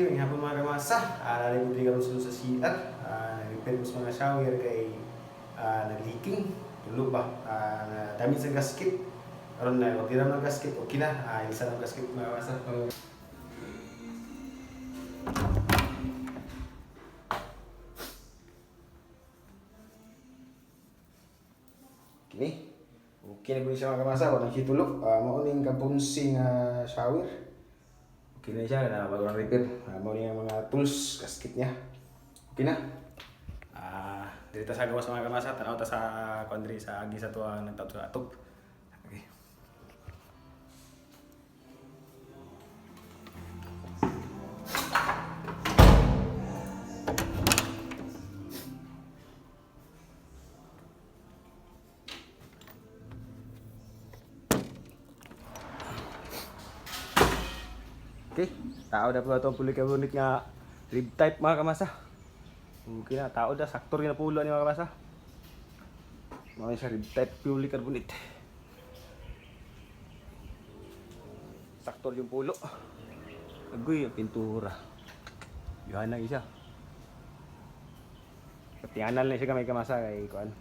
Yung hapon mga kamasa, uh, nalibig ka rin sa CR. Uh, Nag-repair sa mga shower kay uh, nag-leaking. Tulog ba? Uh, na damage sa gasket. Karon na, huwag tira ng gasket. Okay na. Uh, isa ng gasket mga. Kini. Okay na po siya mga kamasa. Walang hitulog. Uh, mauning kapunsing uh, shower. Okay na siya, na bago repair. Uh, mo niya mga tools, gasket niya. Okay na. Ah, dito sa gawas mga kamasa, tanaw ta sa kondri sa agi sa tuwa ng Okay, tao na po ito ang pulikabunit nga rib type mga kamasa. Okay na, tao na, sakto rin na pulo ni mga kamasa. Mga siya rib type pulikabunit. Sakto yung pulo. Agoy, ang pintura. Yuhan na isa. Katinganan lang siya kamay kamasa kay kuan.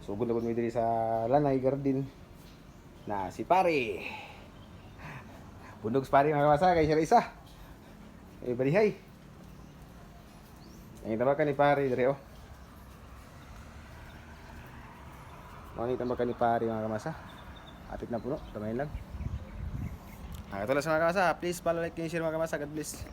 Sugod na po diri sa Lanay Garden na si pare. Bundog pare mga kamasa kay siya isa. Eh balihay. Ang tabakan ni pare dire oh. Mga tabakan ni pare mga kamasa. Atit na puno, kamay lang. Ah, lang sa mga kamasa. Please follow, like, and share mga kamasa. God bless.